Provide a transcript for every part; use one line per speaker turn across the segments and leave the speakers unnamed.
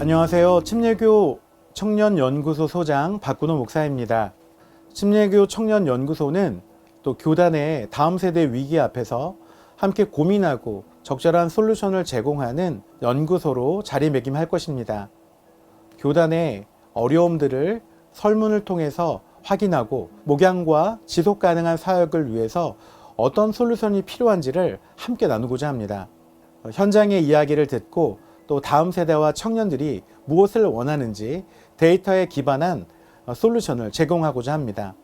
안녕하세요. 침례교 청년연구소 소장 박근호 목사입니다. 침례교 청년연구소는 또 교단의 다음 세대 위기 앞에서 함께 고민하고 적절한 솔루션을 제공하는 연구소로 자리매김할 것입니다. 교단의 어려움들을 설문을 통해서 확인하고 목양과 지속 가능한 사역을 위해서 어떤 솔루션이 필요한지를 함께 나누고자 합니다. 어, 현장의 이야기를 듣고 또 다음 세대와 청년들이 무엇을 원하는지 데이터에 기반한 어, 솔루션을 제공하고자 합니다.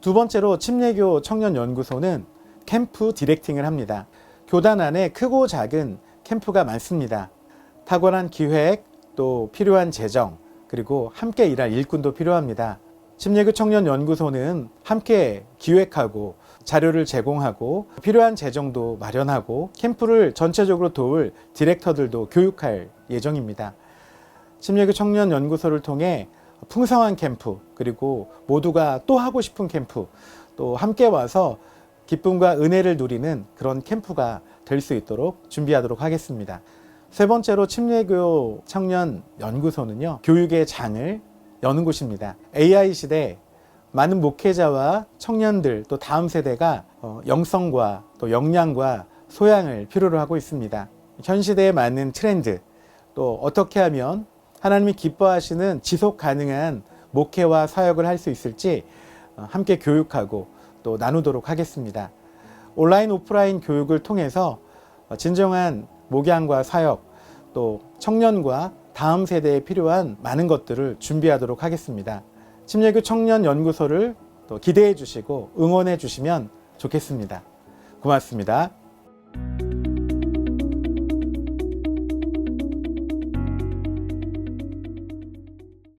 두 번째로 침례교 청년연구소는 캠프 디렉팅을 합니다. 교단 안에 크고 작은 캠프가 많습니다. 탁월한 기획, 또 필요한 재정, 그리고 함께 일할 일꾼도 필요합니다. 침례교 청년연구소는 함께 기획하고 자료를 제공하고 필요한 재정도 마련하고 캠프를 전체적으로 도울 디렉터들도 교육할 예정입니다. 침례교 청년 연구소를 통해 풍성한 캠프 그리고 모두가 또 하고 싶은 캠프 또 함께 와서 기쁨과 은혜를 누리는 그런 캠프가 될 수 있도록 준비하도록 하겠습니다. 세 번째로 침례교 청년 연구소는요 교육의 장을 여는 곳입니다. AI 시대 많은 목회자와 청년들 또 다음 세대가 어, 영성과 또 역량과 소양을 필요로 하고 있습니다. 현 시대의 많은 트렌드 또 어떻게 하면 하나님이 기뻐하시는 지속 가능한 목회와 사역을 할 수 있을지 어, 함께 교육하고 또 나누도록 하겠습니다. 온라인 오프라인 교육을 통해서 어, 진정한 목양과 사역 또 청년과 다음 세대에 필요한 많은 것들을 준비하도록 하겠습니다. 침례교 청년 연구소를 또 기대해 주시고 응원해 주시면 좋겠습니다. 고맙습니다.